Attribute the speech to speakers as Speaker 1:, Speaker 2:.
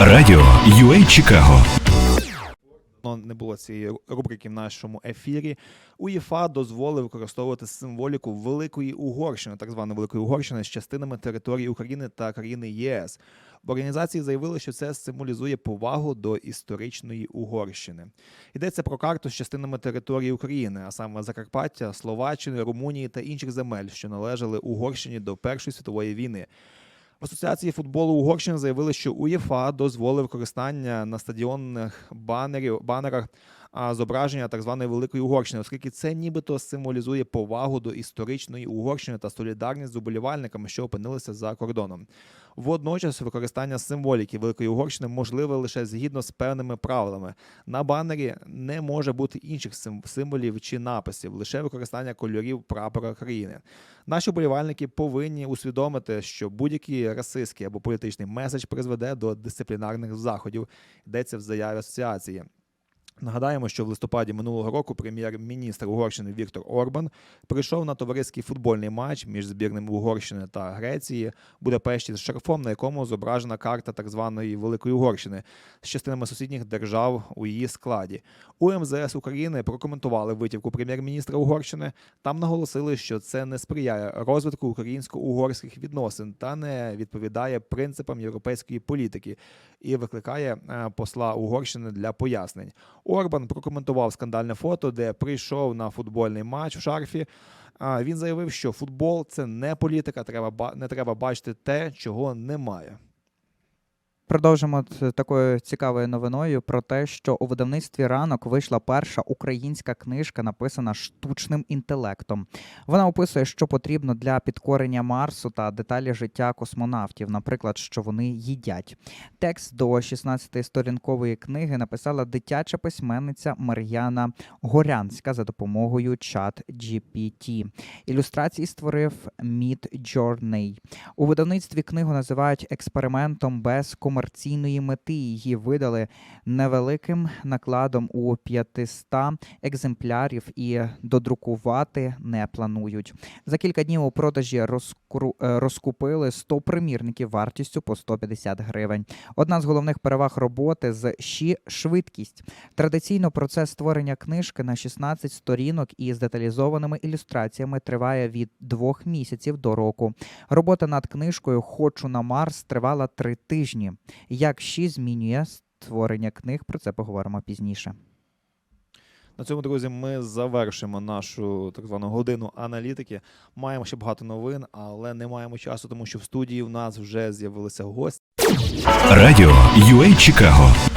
Speaker 1: Радіо UA Чикаго.
Speaker 2: не було цієї рубрики в нашому ефірі. УЄФА дозволив використовувати символіку Великої Угорщини, так званої Великої Угорщини, з частинами території України та країни ЄС. В організації заявили, що це символізує повагу до історичної Угорщини. Йдеться про карту з частинами території України, а саме Закарпаття, Словаччини, Румунії та інших земель, що належали Угорщині до Першої світової війни. В Асоціації футболу Угорщини заявили, що УЄФА дозволив використання на стадіонних банерів, банерах зображення так званої Великої Угорщини, оскільки це нібито символізує повагу до історичної Угорщини та солідарність з уболівальниками, що опинилися за кордоном. Водночас використання символіки Великої Угорщини можливе лише згідно з певними правилами. На банері не може бути інших символів чи написів, лише використання кольорів прапора країни. Наші вболівальники повинні усвідомити, що будь-який расистський або політичний меседж призведе до дисциплінарних заходів. Йдеться в заяві асоціації. Нагадаємо, що в листопаді минулого року прем'єр-міністр Угорщини Віктор Орбан прийшов на товариський футбольний матч між збірними Угорщини та Греції в Будапешті з шарфом, на якому зображена карта так званої Великої Угорщини з частинами сусідніх держав у її складі. У МЗС України прокоментували витівку прем'єр-міністра Угорщини. Там наголосили, що це не сприяє розвитку українсько-угорських відносин та не відповідає принципам європейської політики і викликає е, посла Угорщини для пояснень. Орбан прокоментував скандальне фото, де прийшов на футбольний матч в шарфі. Він заявив, що футбол це не політика, треба не треба бачити те, чого немає.
Speaker 3: Продовжимо з такою цікавою новиною про те, що у видавництві ранок вийшла перша українська книжка, написана штучним інтелектом. Вона описує, що потрібно для підкорення Марсу та деталі життя космонавтів, наприклад, що вони їдять. Текст до 16-сторінкової книги написала дитяча письменниця Мар'яна Горянська за допомогою чат GPT. Ілюстрації створив Mid Journey. У видавництві книгу називають експериментом без комерційної мети. Її видали невеликим накладом у 500 екземплярів і додрукувати не планують. За кілька днів у продажі розкру... е, розкупили 100 примірників вартістю по 150 гривень. Одна з головних переваг роботи з ЩІ швидкість. Традиційно процес створення книжки на 16 сторінок із деталізованими ілюстраціями триває від двох місяців до року. Робота над книжкою Хочу на Марс тривала три тижні. Як ЩІ змінює створення книг, про це поговоримо пізніше.
Speaker 2: На цьому, друзі, ми завершимо нашу так звану годину аналітики. Маємо ще багато новин, але не маємо часу, тому що в студії в нас вже з'явилися гості.
Speaker 1: Радіо UA Чикаго.